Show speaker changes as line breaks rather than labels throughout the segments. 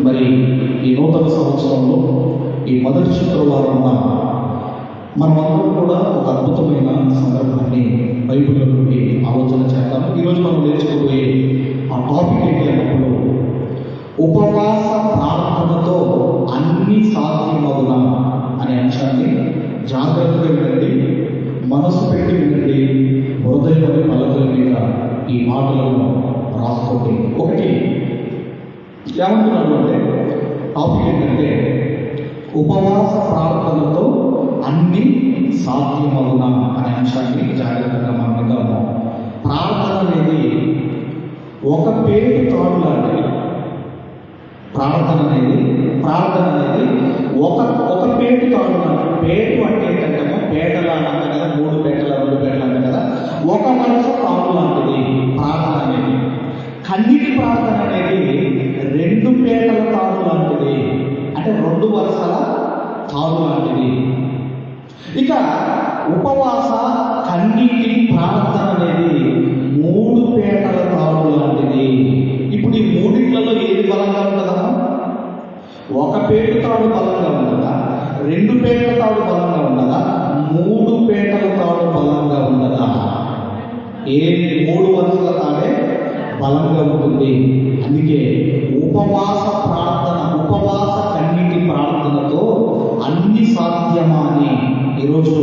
మరి ఈ నూతన సంవత్సరంలో ఈ మొదటి శుక్రవారం మనమందరం కూడా ఒక అద్భుతమైన సందర్భాన్ని బైబిల్లో నుండి ఆలోచన చేద్దాం ఈరోజు మనం నేర్చుకోబోయే ఆ టాపిక్ ఏంటి అన్నప్పుడు ఉపవాస ప్రార్థనతో అన్ని సాధ్యమవున అనే అంశాన్ని జాగ్రత్తగా వినండి. మనసు పెట్టి వినండి. హృదయం పలకల మీద ఈ మాటలను రాసుకోండి. ఒకటి ఏమంటున్నాడు అంటే టాపిక్ ఏంటంటే ఉపవాస ప్రార్థనతో అన్ని సాధ్యమవున? అనే అంశాన్ని జాగ్రత్తగా మనం విందాము ప్రార్థన అనేది ఒక పేరు తాడు లాంటిది ప్రార్థన అనేది ప్రార్థన అనేది ఒక ఒక పేటు తాడు లాంటిది పేటు అంటే ఏంటంటే పేటలా అంట కదా మూడు పేటల రెండు పేటలు అంట కదా ఒక మనసు తాడు లాంటిది ప్రార్థన అనేది కన్నీటి ప్రార్థన అనేది రెండు పేటల తాడు లాంటిది. అంటే రెండు వరుసల తాడు లాంటిది. ఇక ఉపవాస కన్నీటి ప్రార్థన అనేది మూడు పేటల తాడు లాంటిది. ఇప్పుడు ఈ మూడింటిలో ఏది బలంగా ఉంటుందా? ఒక పేట తాడు బలంగా ఉండదా రెండు పేటల తాడు బలంగా ఉండదా మూడు పేటల తాడు బలంగా ఉండదా ఏ మూడు వరుసల తాడే బలంగా ఉంటుంది. అందుకే ఉపవాస ప్రార్థన ఉపవాస కన్నీటి ప్రార్థనతో అన్ని సాధ్యమా అని ఈరోజు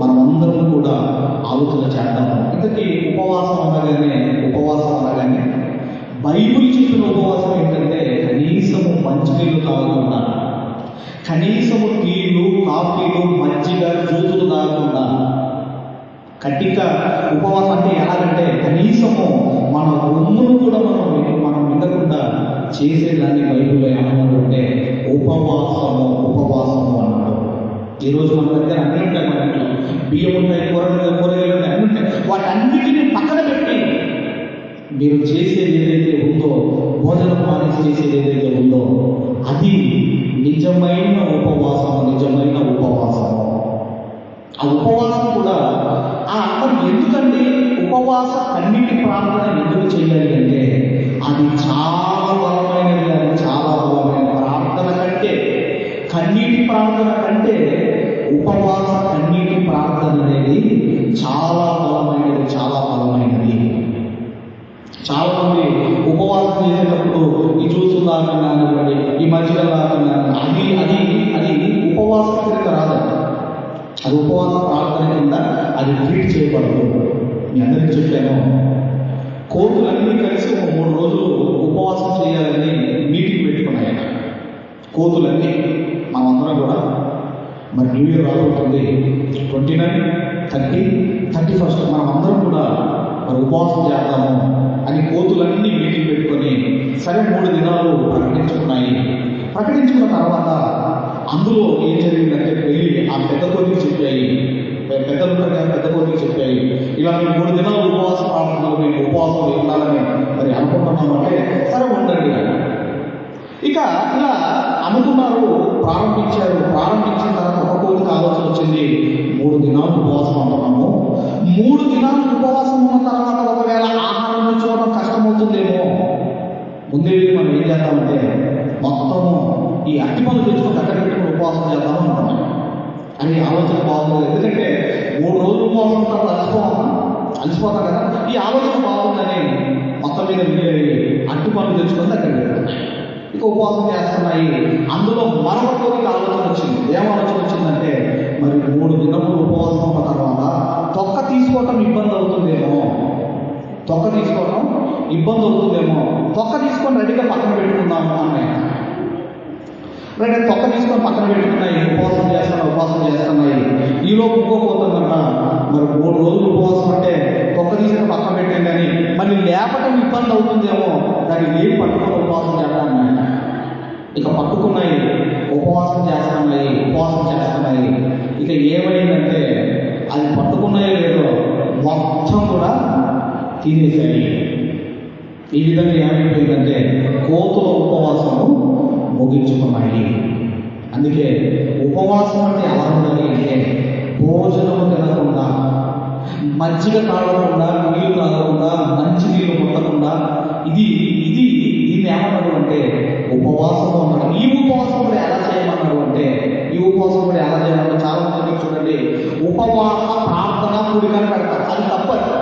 మనమందరం కూడా ఆలోచన చేద్దాము ఇంతకీ ఉపవాసం అనగానే ఉపవాసం అనగానే బైబుల్ చెప్పిన ఉపవాసం ఏంటంటే కనీసము మంచినీళ్ళు తాగకుండా కనీసము టీలు కాఫీలు మజ్జిగ జ్యూసులు తాగకుండా కట్టిక ఉపవాసం అంటే ఎలాగంటే కనీసము మన రొమ్మును కూడా మనం మనం వినకుండా చేసేదాన్ని బైబిల్లో ఏమన్నాడు అంటే ఉపవాసము ఉపవాసము అన్నాడు. ఈరోజు మన దగ్గర అన్నీ ఉంటాయి మన ఇంట్లో బియ్యం ఉంటాయి కూరగాయలు కూరగాయలు ఉంటాయి అన్నీ ఉంటాయి. వాటన్నిటిని పక్కన పెట్టి మీరు చేసేది ఏదైతే ఉందో భోజనం మానేసి చేసేది ఏదైతే ఉందో అది నిజమైన ఉపవాసము నిజమైన ఉపవాసము. ఆ ఉపవాసం కూడా ఆ అర్థం ఎందుకండి ఉపవాస కన్నిటి ప్రార్థన ఎందుకు చేయాలి అంటే అది చాలా బలమైనది అది చాలా బలమైన ప్రార్థన కంటే. కన్నీటి ప్రార్థన కంటే ఉపవాస కన్నీటి ప్రార్థన అనేది చాలా బలమైనది చాలా బలమైనది. చాలా మంది ఉపవాసం చేసేటప్పుడు ఈ జ్యూస్ లాగానే ఈ మజ్జిగ లాగానే అది అది అది ఉపవాస కింద రాదండి. అది ఉపవాస ప్రార్థన కింద అది ట్రీట్ చేయబడదు. మీ అందరికీ చెప్పాను. కోతులన్నీ కలిసి ఒక మూడు రోజులు ఉపవాసం చేయాలని మీటింగ్ పెట్టుకున్నాయి కోతులన్నీ మనమందరం కూడా. మరి న్యూ ఇయర్ రాబోతుంది. Twenty nine thirty thirty first మనం అందరం కూడా మరి ఉపవాసం చేద్దాము అని కోతులన్నీ మీటింగ్ పెట్టుకొని సరే మూడు దినాలు ప్రకటించుకున్నాయి. ప్రకటించుకున్న తర్వాత అందులో ఏం జరిగిందంటే వెళ్ళి ఆ పెద్ద కోతికి చెప్పాయి. పెద్దలు ఉంటారు కదా పెద్ద కోరికలు చెప్పాయి ఇలా మేము మూడు దినాలు ఉపవాస ప్రార్థనలు మేము ఉపవాసం ఉండాలని మరి అనుకుంటున్నామంటే సరే ఉండండి ఇక ఇలా అనుకున్నారు ప్రారంభించారు. ప్రారంభించిన తర్వాత ఒక కోరిక ఆలోచన వచ్చింది. మూడు దినాలు ఉపవాసం అంటున్నాము. మూడు దినాలు ఉపవాసం ఉన్న తర్వాత ఒకవేళ ఆహారం చూడడం కష్టమవుతుందేమో. ముందే మనం ఏం చేద్దామంటే మొత్తము ఈ అట్టి పనులు తెచ్చుకుని అక్కడ పెట్టుకుని ఉపవాసం చేద్దాం అనుకున్నాం అని ఆలోచన బాగుంది. ఎందుకంటే మూడు రోజులు ఉపవాసం ఉంటారు అలసిపోవమ్మా అలసిపోతాం కదా? ఈ ఆలోచన బాగుందని మొత్తం మీద మీరు అట్టి పనులు తెచ్చుకొని అక్కడ ఇక ఉపవాసం చేస్తున్నాయి. అందులో మరొక ఆలోచన వచ్చింది. ఏం ఆలోచన వచ్చిందంటే మరి మూడు దినములు ఉపవాసం ఉన్న తర్వాత తొక్క తీసుకోవటం ఇబ్బంది అవుతుందేమో. తొక్క తీసుకోవటం ఇబ్బంది అవుతుందేమో. తొక్క తీసుకొని రెడీగా పక్కన పెట్టుకుందాము అన్నాయి రెడీ తొక్క తీసుకొని పక్కన పెట్టుకున్నాయి ఉపవాసం చేస్తున్నాయి ఉపవాసం చేస్తున్నాయి ఈలోపు ఇంకోపోతుందంట మరి మూడు రోజులు ఉపవాసం అంటే తొక్క తీసుకొని పక్కన పెట్టాను కానీ మరి లేపటం ఇబ్బంది అవుతుందేమో దానికి ఏం పట్టుకొని ఉపవాసం చేద్దామన్నాయి ఇక పట్టుకున్నాయి ఉపవాసం చేస్తున్నాయి ఉపవాసం చేస్తున్నాయి ఇక ఏమైందంటే అది పట్టుకున్నాయో లేదో మొత్తం కూడా తినేసాయి ఈ విధంగా ఏమైపోయిందంటే కోతుల ఉపవాసము ముగించుకున్నాయి అందుకే ఉపవాసం అంటే ఎలా ఉండాలి అంటే భోజనము తినకుండా మజ్జిగ తాగకుండా నీళ్ళు తాగకుండా మంచి నీళ్ళు ఉండకుండా ఇది ఇది దీన్ని ఏమన్నాడు అంటే ఉపవాసం అన్నాడు ఈ ఉపవాసం కూడా ఎలా చేయమన్నాడు అంటే ఈ ఉపవాసం కూడా ఎలా చేయమన్నాడు చాలా మంది చూడండి ఉపవాస ప్రార్థన కూడికని పెడతారు. అది తప్పదు.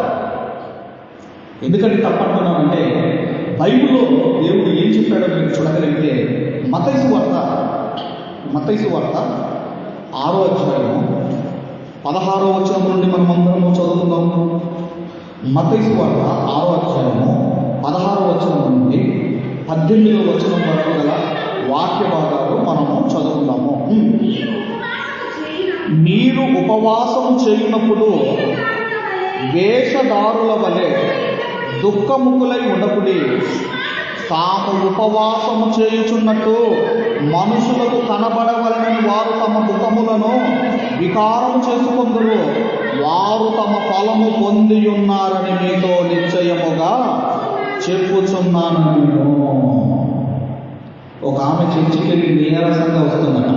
ఎందుకంటే తప్పు బైబిల్లో దేవుడు ఏం చెప్పాడో మీకు చూడగలిగితే మతైసు వార్త. మతైసు వార్త ఆరో అధ్యాయము పదహారో వచనం నుండి మనం అందరము చదువుతున్నాము మతైసు వార్త ఆరో అధ్యాయము పదహారో వచనం నుండి పద్దెనిమిదో వచనం వరకు గల వాక్య భాగాలు మనము చదువుకుందాము. మీరు ఉపవాసం చేయునప్పుడు వేషధారుల వలె దుఃఖముఖులై ఉండకుడి తాము ఉపవాసము చేయుచున్నట్టు మనుషులకు కనబడవలనని వారు తమ ముఖములను వికారం చేసుకుందరు. వారు తమ ఫలము పొంది ఉన్నారని మీతో నిశ్చయముగా చెప్పుచున్నాను నేను. ఒక ఆమె చర్చికి నీరసంగా వస్తుందట.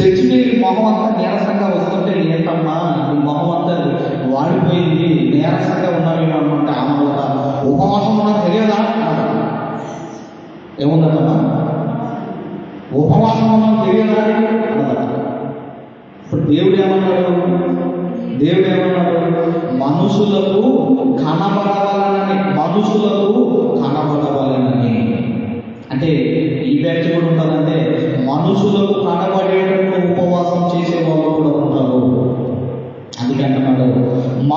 చర్చికి మొహం అంతా నీరసంగా వస్తుంటే ఏంటమ్మా మొహం అంతా వాడిపోయింది నీరసంగా ఉన్నావేమో అనుకుంటే ఆమె. ఉపవాసం ఉన్నది తెలియదా అన్నాడు. ఉపవాసం ఉన్నది తెలియదా ఇప్పుడు దేవుడు ఏమన్నాడు? దేవుడు ఏమన్నాడు? మనుషులకు కనబడవాలని మనుషులకు కనబడవాలని అంటే ఈ వ్యాఖ్య కూడా ఉంటుందంటే మనుషులకు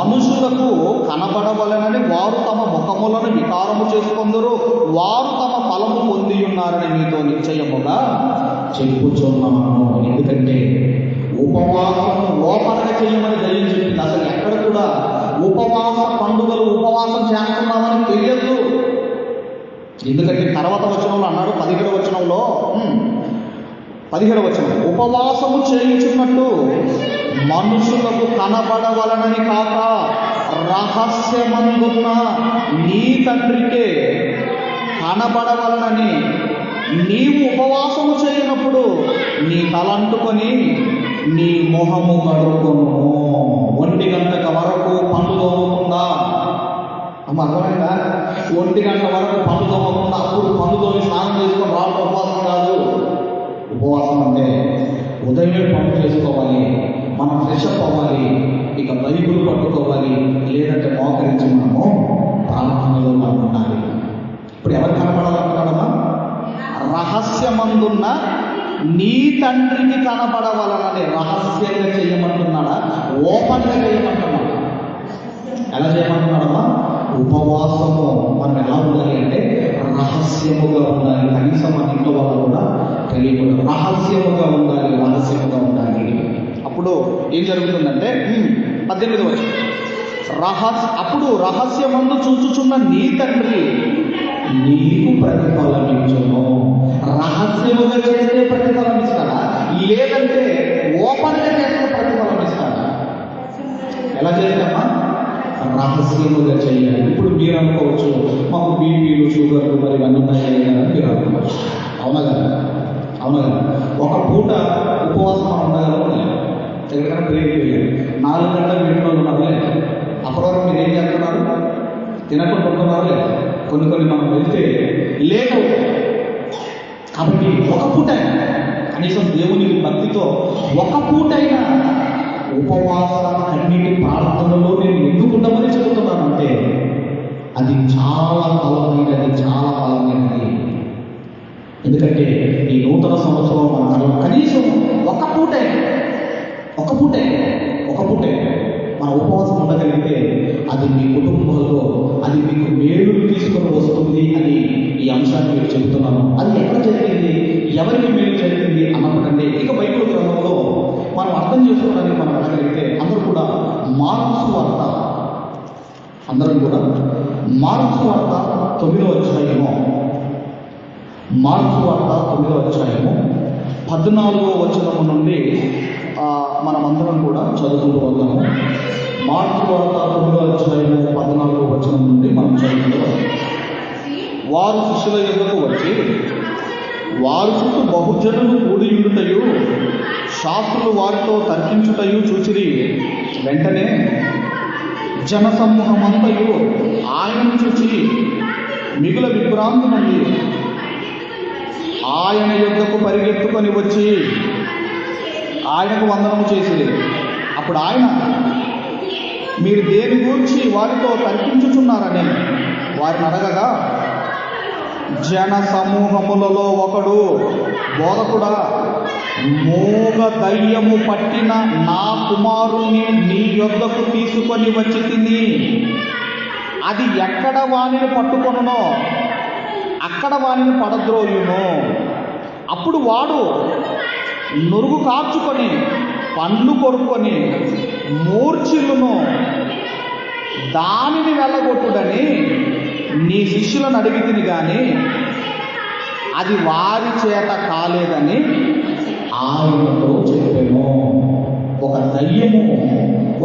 మనుషులకు కనబడవలనని వారు తమ ముఖములను వికారము చేసుకుందరు. వారు తమ ఫలము పొంది ఉన్నారని మీతో నిశ్చయముగా చెప్పుచున్నాను. ఎందుకంటే ఉపవాసం ఓపనగా చేయమని దయ్యం చెప్పింది అసలు ఎక్కడ కూడా ఉపవాస పండుగలు ఉపవాసం చేస్తున్నామని తెలియదు. ఎందుకంటే తర్వాత వచనంలో అన్నాడు పదిహేడు వచనంలో పదిహేడు వచ్చిన ఉపవాసము చేయించున్నట్టు మనుషులకు కనబడవలనని కాక రహస్యమందున్న నీ తండ్రికే కనబడవలనని నీవు ఉపవాసము చేయనప్పుడు నీ తలంటుకొని నీ మొహము కడుక్కొను. ఒంటి గంటక వరకు పనులు తోమకుండా అర్థమైందా? ఒంటి గంట వరకు పనులు తోమకుండా అప్పుడు పనులు తోమి స్నానం చేసుకొని రావడం ఉపవాసం కాదు. ఉపవాసం అంటే ఉదయమే పనులు చేసుకోవాలి మనం ఫ్రెష్ అప్ అవ్వాలి ఇక బైబుల్ పట్టుకోవాలి లేదంటే మోకరించి మనము ప్రార్థనలో మనం ఉండాలి. ఇప్పుడు ఎవరు కనపడాలనుకున్నాడమ్మా రహస్యమందున్న నీ తండ్రికి కనపడవలనని రహస్యంగా చేయమంటున్నాడా? ఓపెన్గా చేయమంటున్నాడా? ఎలా చేయమంటున్నాడమ్మా? ఉపవాసము మనం ఎలా ఉండాలి అంటే రహస్యముగా ఉండాలి. కనీసం మన ఇంట్లో వాళ్ళు కూడా తెలియకూడదు రహస్యముగా ఉండాలి రహస్యముగా ఉండాలి. అప్పుడు ఏం జరుగుతుందంటే పద్దెనిమిది వచ్చి రహస్య అప్పుడు రహస్యమందు చూచుచున్న నీ తండ్రి నీకు ప్రతిఫలం ఇచ్చును. రహస్యముగా చేస్తే ప్రతిఫలం ఇస్తాడా? లేదంటే ఓపెన్గా చేస్తే ప్రతిఫలం ఇస్తాడా? ఎలా చేస్తామా? రహస్యముగా చేయాలి. ఇప్పుడు మీరు అనుకోవచ్చు మాకు బీపీలు షుగర్లు మరి ఇవన్నీ ఉన్నాయి మీరు అనుకోవచ్చు. అవునా కదా? అవునా కదా? ఒక పూట ఉపవాసం మనం ఎక్కడికైనా ప్రేరికి వెళ్ళాలి నాలుగు గంటల వీటిలో ఉన్నారు లేదు? అప్పటి వరకు మీరు ఏం చేస్తున్నారు? తినకుండా ఉంటున్నారు లేదు? కొన్ని కొన్ని మనం వెళ్తే లేట్ కాబట్టి ఒక పూట కనీసం దేవునికి భక్తితో ఒక పూటైనా ఉపవాస అన్నిటి ప్రార్థనలో నేను ఎందుకు ఉండమని చెబుతున్నానంటే అది చాలా బలమైనది చాలా బలమైనది. ఎందుకంటే ఈ నూతన సంవత్సరం మన కనీసం ఒక పూటే ఒక పూటే ఒక పూటే మన ఉపవాసం ఉండగలిగితే అది మీ కుటుంబంలో మార్పు వార్త తొమ్మిదో అధ్యాయము. మార్పు వార్త తొమ్మిదో అధ్యాయము. పద్నాలుగో వచనము నుండి మనమందరం కూడా చదువుకుంటూ వద్దాము మార్పు వార్త తొమ్మిదో అధ్యాయము పద్నాలుగో వచనం నుండి మనం చదువుకుంటూ వారు శిష్యుల యొద్దకు వచ్చి వారు చుట్టూ బహుజనులు కూడి ఉండుటయు శాస్త్రులు వారితో తర్కించుటయు చూచిరి. వెంటనే జనసమూహమంతయు ఆయనను చూచి మిగుల విభ్రాంతి ఆయన యుద్ధకు పరిగెత్తుకొని వచ్చి ఆయనకు వందనము చేసేది అప్పుడు ఆయన మీరు దేని గురించి వారితో తర్కించుచున్నారని వారిని అడగగా జన సమూహములలో ఒకడు బోధకుడా మోగ దయ్యము పట్టిన నా కుమారుని నీ యొద్దకు తీసుకొని వచ్చి తిని అది ఎక్కడ వానిని పట్టుకొనునో అక్కడ వానిని పడద్రోయును. అప్పుడు వాడు నురుగు కార్చుకొని పండ్లు కొనుక్కొని మూర్ఛిల్లును దానిని వెళ్ళగొట్టుడని నీ శిష్యులను అడిగితిని కానీ అది వారి చేత కాలేదని ఆయనతో చెప్పాను ఒక దయ్యము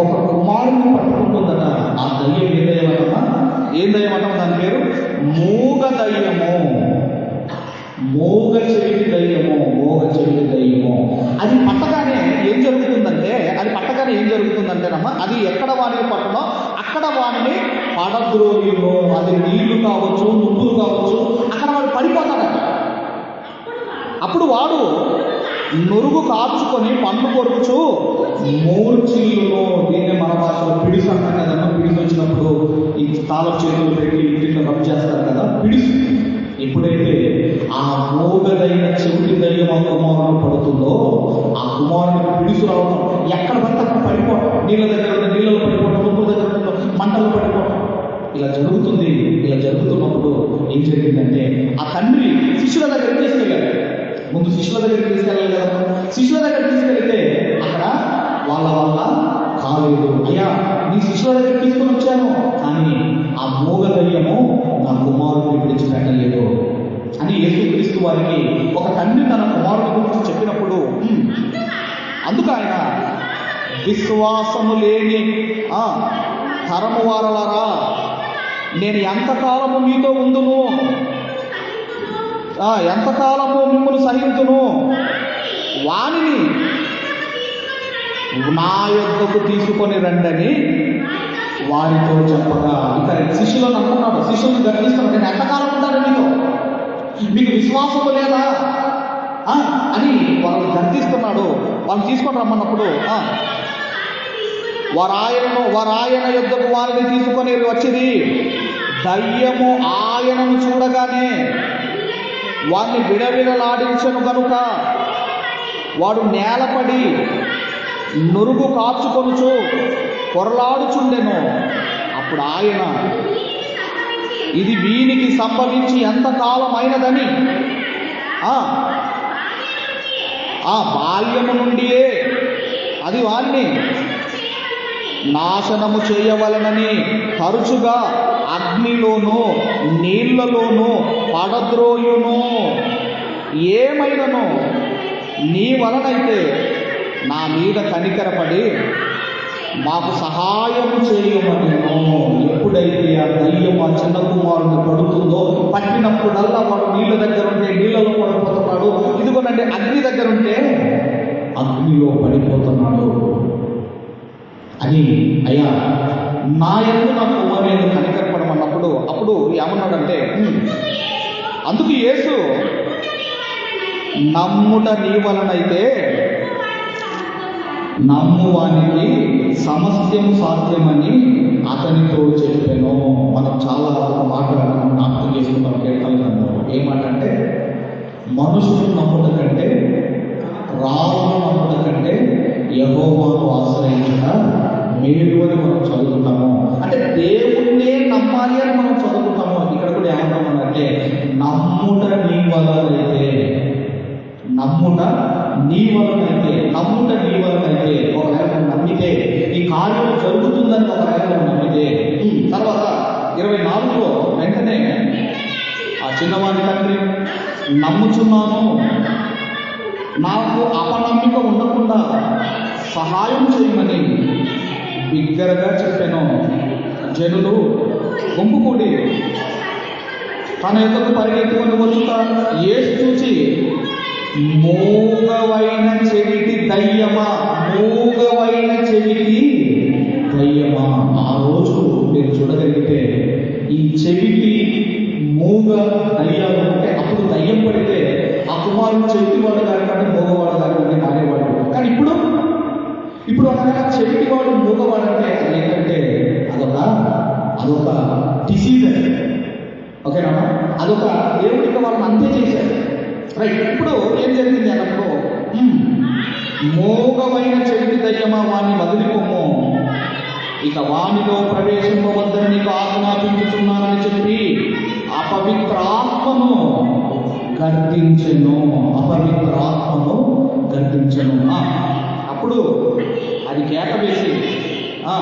ఒక కుమారుని పట్టుకుంటుందట. ఆ దయ్యం ఏ దయ్యమట? ఏం దయ్యమట? దాని పేరు మూగ దయ్యము. మోగ చెవిటి దయ్యము మోగ చెవిటి దయ్యము. అది పట్టగానే ఏం జరుగుతుందంటే అది పట్టగానే ఏం జరుగుతుందంటేనమ్మా అది ఎక్కడ వాడిని పట్టనో అక్కడ వాడిని పడద్రోయును అది నీళ్ళు కావచ్చు నువ్వులు కావచ్చు అక్కడ వాడు పడిపోతాడట. అప్పుడు వాడు నురుగు కాచుకొని పండ్లు కొరుకుచు. మూర్చిల్లును దీన్ని మన భాషలో పిడిసి అంటాం కదమ్మా పిడిసి వచ్చినప్పుడు ఈ తాళం చేతులు పెట్టి ఇంటిలో రబ్ చేస్తారు కదా పిడిసి. ఎప్పుడైతే ఆ మోగదైన చెవిటి దయ్యం ఆ కుమారుడు పడుతుందో ఆ కుమారుడికి పిడుసు రావడం ఎక్కడ పడితే అక్కడ పడిపోవడం నీళ్ళ దగ్గర ఉన్న నీళ్ళలో పడిపోవడం తుమ్ముల దగ్గర ఉన్న మంటలు పడిపోవడం ఇలా జరుగుతుంది ఇలా జరుగుతున్నప్పుడు ఏం జరిగిందంటే ఆ తండ్రి శిష్యుల దగ్గరికి తీసుకెళ్ళాడు. ముందు శిష్యుల దగ్గరికి తీసుకెళ్ళాలి కదా శిష్యుల దగ్గర తీసుకెళ్తే అక్కడ వాళ్ళ వల్ల కాలేదు. అయ్యా నీ శిష్యుల దగ్గర తీసుకొని వచ్చాను కానీ ఆ మోగ దయ్యము నా కుమారుడిని విడిచిపెట్టలేదు అని యేసుక్రీస్తు వారికి ఒక తండ్రి తన కుమారుడి గురించి చెప్పినప్పుడు అందుకు ఆయన విశ్వాసము లేని ఆ, తరము వారలరా నేను ఎంతకాలము మీతో ఉందును? ఎంతకాలము మిమ్మల్ని సహించును. వానిని నా యొక్కకు తీసుకొని రండని వారితో చెప్పగా ఇక శిష్యులను అంటున్నాడు శిష్యులను గర్విస్తున్నాడు నేను ఎంతకాలం ఉంటాను మీతో మీకు విశ్వాసము లేదా? అని వాళ్ళని గర్తిస్తున్నాడు వాళ్ళు తీసుకొని రమ్మన్నప్పుడు ఆ, వారాయనను వారాయన యుద్ధకు వారిని తీసుకొని వచ్చింది. దయ్యము ఆయనను చూడగానే వాడిని విడవిడలాడించను కనుక. వాడు నేలపడి నురుగు కాచుకొనుచు పొరలాడుచుండెను. అప్పుడు ఆయన ఇది వీనికి సంభవించి ఎంత అయినదని ఆ, బాల్యము నుండియే అది వాణ్ణి నాశనము చేయవలనని తరచుగా అగ్నిలోను నీళ్ళలోను పడద్రోయును ఏమైనను నీ వలనైతే నా మీద కనికరపడి మాకు సహాయం చేయమని ఎప్పుడైతే ఆ దయ్యం ఆ చిన్న కుమారుని పడుతుందో పట్టినప్పుడల్లా వాడు నీళ్ళ దగ్గర ఉంటే నీళ్ళలో పడిపోతున్నాడు ఇదిగోనండి అగ్ని దగ్గర ఉంటే అగ్నిలో పడిపోతున్నాడు. అని అయ్యా నా ఎందు నా కుమారుని అన్నప్పుడు అప్పుడు ఏమన్నాడంటే అందుకు యేసు నమ్ముట నీ వలనైతే నమ్మువానికి సమస్యం సాధ్యమని అతనితో చెప్పాను. మనం చాలా మాట అర్థం చేసుకుంటాం కీర్తన గ్రంథంలో మనుషులు నమ్ముట కంటే రాజును నమ్ముట కంటే యహోవాను ఆశ్రయించడం మేలు అని మనం చదువుతాము అంటే దేవుణ్ణే నమ్మాలి అని మనం చదువుతాము ఇక్కడ కూడా ఏమంటామనంటే నమ్ముట నీ వలనైతే నమ్ముట నీ వలనైతే నమ్ముట నీ వలనైతే ఒకవేళ నమ్మితే ఈ కార్యం జరుగుతుందని ఒకవేళ నమ్మితే తర్వాత ఇరవై నాలుగులో వెంటనే ఆ చిన్నవాడి తండ్రి నమ్ముచున్నాను. నాకు అపనమ్మిక ఉండకుండా సహాయం చేయమని బిగ్గరగా చెప్పాను. జనులు గుంపుకూడి తన యొక్క పరిగెత్తుకొని వచ్చుట ఏసు చూచి మూగవైన చెవిటి దయ్యమా? మూగవైన చెవిటి దయ్యమా? ఆ రోజు మీరు చూడగలిగితే ఈ చెవిటి మూగ దయ్యాలు అంటే అప్పుడు దయ్యం పడితే ఆ కుమారుడు ఇప్పుడు అనగా చెవిటివాడు మూగవాడు అంటే అది ఏంటంటే అదొక అదొక డిసీజ్ అది. ఓకేనా అదొక దేవుడికి వాళ్ళని అంతే చేశారు. రైట్ ఇప్పుడు ఏం జరిగింది అన్నప్పుడు? మోగమైన చెవిటి దయ్యమా వాణ్ణి వదిలిపోము ఇక వానిలో ప్రవేశింపవద్దని నీకు ఆజ్ఞాపించుతున్నానని చెప్పి అపవిత్రాత్మను గర్తించెను అపవిత్ర ఆత్మను ఆ, అప్పుడు అది కేక వేసి ఆ,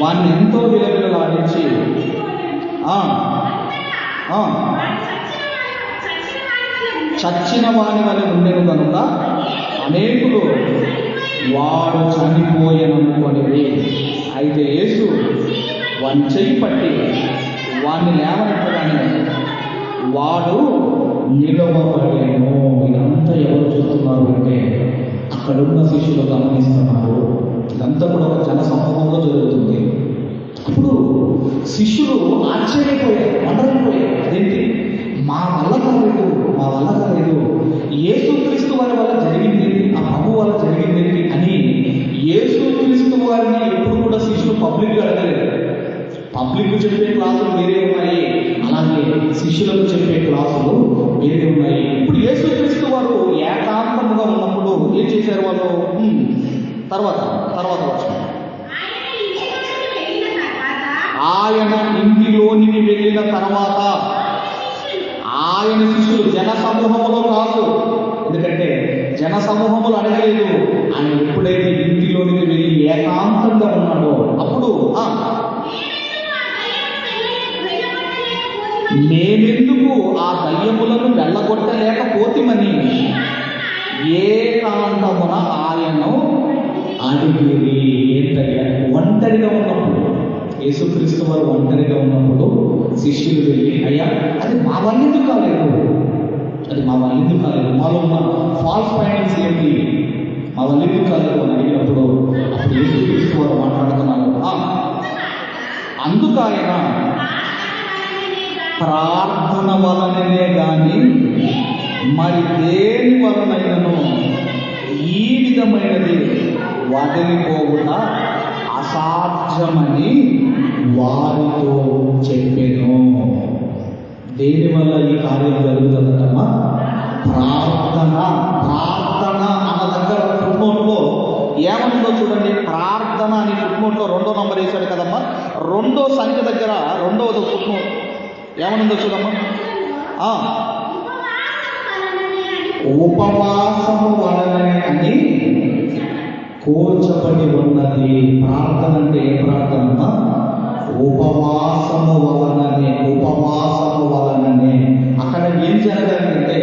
వాణ్ణి ఎంతో విలవిలలాడించి ఆ, చచ్చిన వాని వలె ఉండెను కనుక అనేకులు వాడు చనిపోయననుకొని అయితే యేసు వాని చెయ్యి పట్టి వాడిని లేవనెత్తగానే వాడు నిలవబడేను ఇదంతా ఎవరు చూస్తున్నారు అంటే అక్కడున్న శిష్యులు గమనిస్తున్నారు. ఇదంతా కూడా ఒక జన సమూహంలో జరుగుతుంది. అప్పుడు శిష్యులు ఆశ్చర్యపోయారు వండరిపోయారు అదేంటి? మా వల్ల కాలేదు మా వల్ల కాలేదు. యేసుక్రీస్తు వారి వల్ల జరిగింది ఆ ప్రభు వల్ల జరిగింది అని యేసుక్రీస్తు వారిని ఎప్పుడు కూడా శిష్యులు పబ్లిక్ అడగలేదు. పబ్లిక్ చెప్పే క్లాసులు వేరే ఉన్నాయి. శిష్యులకు చెప్పే క్లాసులు వేరే ఉన్నాయి. ఇప్పుడు యేసుక్రీస్తు వారు ఏకాంతముగా ఉన్నప్పుడు ఏం చేశారు వాళ్ళు? తర్వాత తర్వాత వచ్చిన. ఆయన ఇంటిలోనికి వెళ్ళిన తర్వాత ఆయన శిష్యులు జన సమూహములో కాదు ఎందుకంటే జన సమూహములు అడగలేదు. ఆయన ఎప్పుడైతే ఇంటిలోనికి వెళ్ళి ఏకాంతంగా ఉన్నాడో అప్పుడు నేనెందుకు ఆ దయ్యములను వెళ్ళగొట్టలేకపోతిమని? ఏకాంతమున ఆయను అడిగిరి ఏంటయ్యా? ఒంటరిగా ఉన్నప్పుడు యేసుక్రీస్తు వారు ఒంటరిగా ఉన్నప్పుడు శిష్యులు వెళ్ళి అయ్యా అది మా వల్లెందు కాలేదు? అది మా వల్లెందు కాలేదు? మాలో ఉన్న ఫాల్స్ ఫైనాన్స్ ఏంటి? మా వల్లెందు కాలేదు? అని అడిగినప్పుడు అప్పుడు యేసుక్రీస్తు వారు మాట్లాడుతున్నారు అందుకు ఆయన ప్రార్థన వలననే కానీ మరి దేని వలనైనను ఈ విధమైనది వదిలిపోవుట అసాధ్యమని వారితో చెప్పాను. దేనివల్ల ఈ కార్యం జరుగుతుందమ్మా ప్రార్థన ప్రార్థన అన్న దగ్గర ఫుట్నోట్లో ఏమంటుందో చూడండి ప్రార్థన అని ఫుట్నోట్లో రెండో నంబర్ వేశాడు కదమ్మా. రెండో సంఖ్య దగ్గర రెండవది ఫుట్నోట్. ఏమనుందో చూడమ్మా. ఉపవాసము వలననే అని కోల్చబడి ఉన్నది. ప్రార్థన అంటే ఏ ప్రార్థన ఉపవాసము వలననే ఉపవాసము వలననే. అక్కడ ఏం జరగాలంటే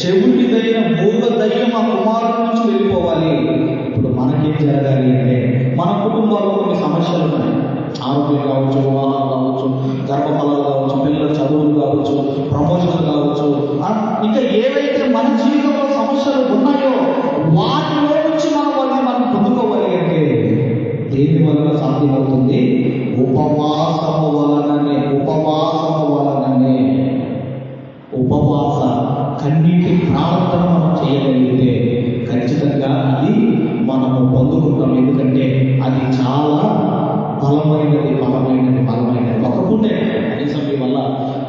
చెవుటిదైన మూగ దయ్యం ఆ కుమారుడి నుంచి వెళ్ళిపోవాలి. ఇప్పుడు మనకేం జరగాలి అంటే మన కుటుంబంలో కొన్ని సమస్యలు ఉన్నాయి. ఆరోగ్యం కావచ్చు వివాహాలు కావచ్చు గర్భఫలాలు కావచ్చు పిల్లల చదువులు కావచ్చు ప్రమోషన్ కావచ్చు ఇంకా ఏవైతే మన జీవితంలో సమస్యలు ఉన్నాయో వాటిలో నుంచి మనం వల్ల మనం పొందుకోవాలి అంటే దేని వలన సాధ్యమవుతుంది ఉపవాసము వలననే ఉపవాసము వలననే. ఉపవాస కన్నీటి ప్రార్థన మనం చేయగలిగితే ఖచ్చితంగా అది మనము పొందుకుంటాం. బలమైనది బలమైనది బలమైనది ఒక పూటే కనీసం మీ వల్ల.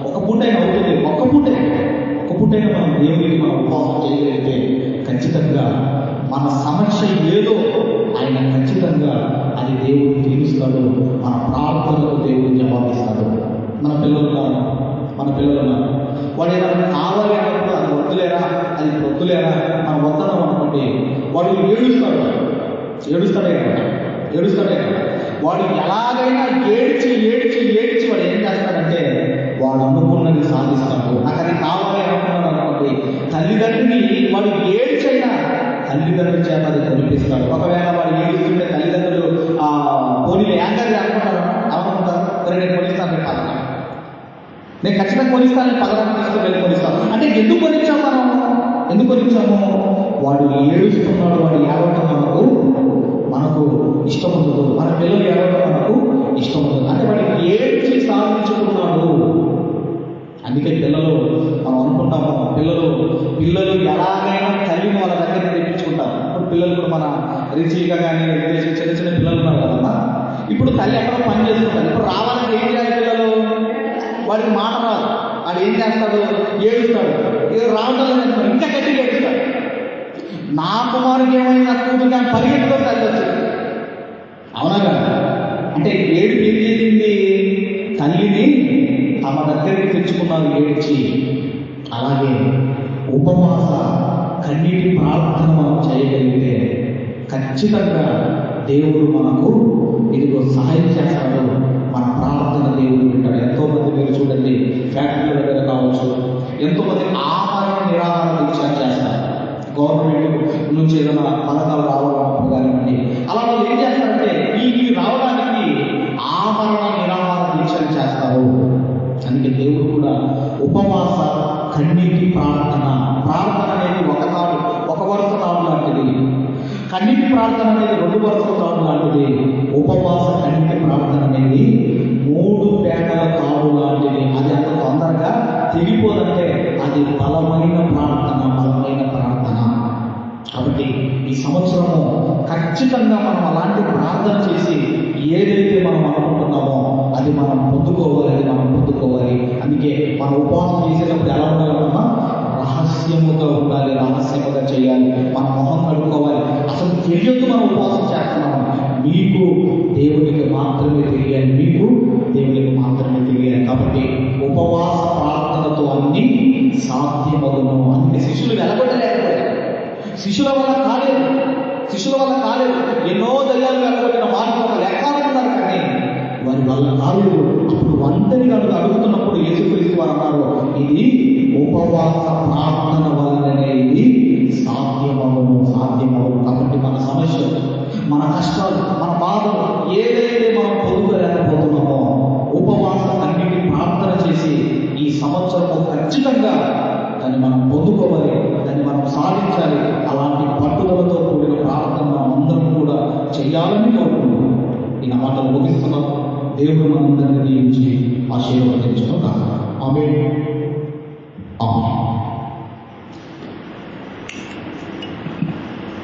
ఒక పూటైనా అవుతుంది. ఒక పూటే. ఒక పూటైనా మనం దేవుడికి మనం ఉపవాసం చేయగలిగితే ఖచ్చితంగా మన సమస్య ఏదో ఆయన ఖచ్చితంగా అది దేవుడు తీరుస్తాడు. మన ప్రార్థనలకు దేవుడు జవాబిస్తాడు. మన పిల్లలు మన పిల్లలు వాడు ఏదైనా కావాలి అన్నప్పుడు అది వద్దులేరా? అది వద్దులేరా? మనం వద్దన్నాం అనుకోండి వాడు ఏడుస్తాడు. ఏడుస్తాడే కదా ఏడుస్తాడే కదా వాడు ఎలాగైనా ఏడ్చి ఏడ్చి ఏడ్చి వాడు ఏం చేస్తాడంటే వాడు అనుకున్నది సాధిస్తాడు నాకు అది కావాలి అనుకున్నాడు అనుకోండి. తల్లిదండ్రిని వాడు ఏడ్చైనా తల్లిదండ్రుల చేత అది కనిపిస్తాడు ఒకవేళ వాడు ఏడుస్తుంటే తల్లిదండ్రులు ఆ పోనీ యాంగర్ అనుకుంటారు. అనుకుంటారు "ఒరేయ్, నేను కొనిస్తాను రేపు నేను ఖచ్చితంగా కొనిస్తాను నేను తీసుకుని వెళ్ళి కొనిస్తాను అంటే ఎందుకు కొనిచ్చాము మనం? ఎందుకు కొనిచ్చాము? వాడు ఏడుస్తున్నాడు వాడు ఏడవటం ఇష్టం ఉండదు మన పిల్లలు ఏడవటం మనకు ఇష్టం ఉండదు అంటే వాడికి ఏడ్చి సాధించుకున్నాడు. అందుకే పిల్లలు మనం అనుకుంటాము పిల్లలు పిల్లలు ఎలాగైనా తల్లిని వాళ్ళ దగ్గర తెప్పించుకుంటారు. ఇప్పుడు పిల్లలు కూడా మన రిచీగా కానీ చిన్న చిన్న పిల్లలు ఉన్నారు కదమ్మా. ఇప్పుడు తల్లి ఎక్కడ పని చేస్తుంటారు ఇప్పుడు రావాలంటే ఏం చేయాలి పిల్లలు? వాడికి మాట రాదు. వాడు ఏం చేస్తాడు? ఏడుస్తాడు. ఏదో రావడం ఇంకా గట్టిగా ఏడుస్తాడు. నా కుమారుడికి ఏమైనా కూతురు కానీ పరిగెత్తుతో తల్లి అంటే ఏడు ఏం చేసింది తల్లిని తమ దగ్గరికి తెచ్చుకున్నారు ఏడ్చి అలాగే ఉపవాస కన్నీటి ప్రార్థన మనం చేయగలిగితే ఖచ్చితంగా దేవుడు మనకు ఇదిగో సహాయం చేస్తాడు. మన ప్రార్థన దేవుడు వింటాడు. ఎంతోమంది మీరు చూడండి ఫ్యాక్టరీల దగ్గర కావచ్చు ఎంతోమంది ఆహారం ఆహార నిరాహార దీక్ష చేస్తారు. గవర్నమెంట్ నుంచి ఏదైనా పథకాలు రావాలన్నప్పుడు కానివ్వండి అలా వాళ్ళు ఏం చేస్తారు? ప్రార్థన అనేది రెండు వరుసలు తాడు లాంటిది. ఉపవాసం వారి వల్ల అప్పుడు వందరి కనుక అడుగుతున్నప్పుడు యేసుక్రీస్తు వారు అన్నారు ఇది ఉపవాస ప్రార్థన వల్లనే ఇది సాధ్యమవును సాధ్యమవు కాబట్టి మన సమస్యలు మన కష్టాలు మన బాధలు ఏదైతే మనం పొందుకోలేకపోతున్నామో ఉపవాస అన్నిటి ప్రార్థన చేసి ఈ సంవత్సరము ఖచ్చితంగా దాన్ని మనం పొందుకోవాలి దాన్ని మనం సాధించాలి. అలాంటి పట్టుదలతో కూడిన ప్రార్థన మనం అందరం కూడా చేయాలని కోరుకుంటున్నాం. ఈ నా మాటలు ముగిస్తున్నాం. దేవుడు మనందరినీ దీవించి ఆశీర్వదించడం కాదు ఆమె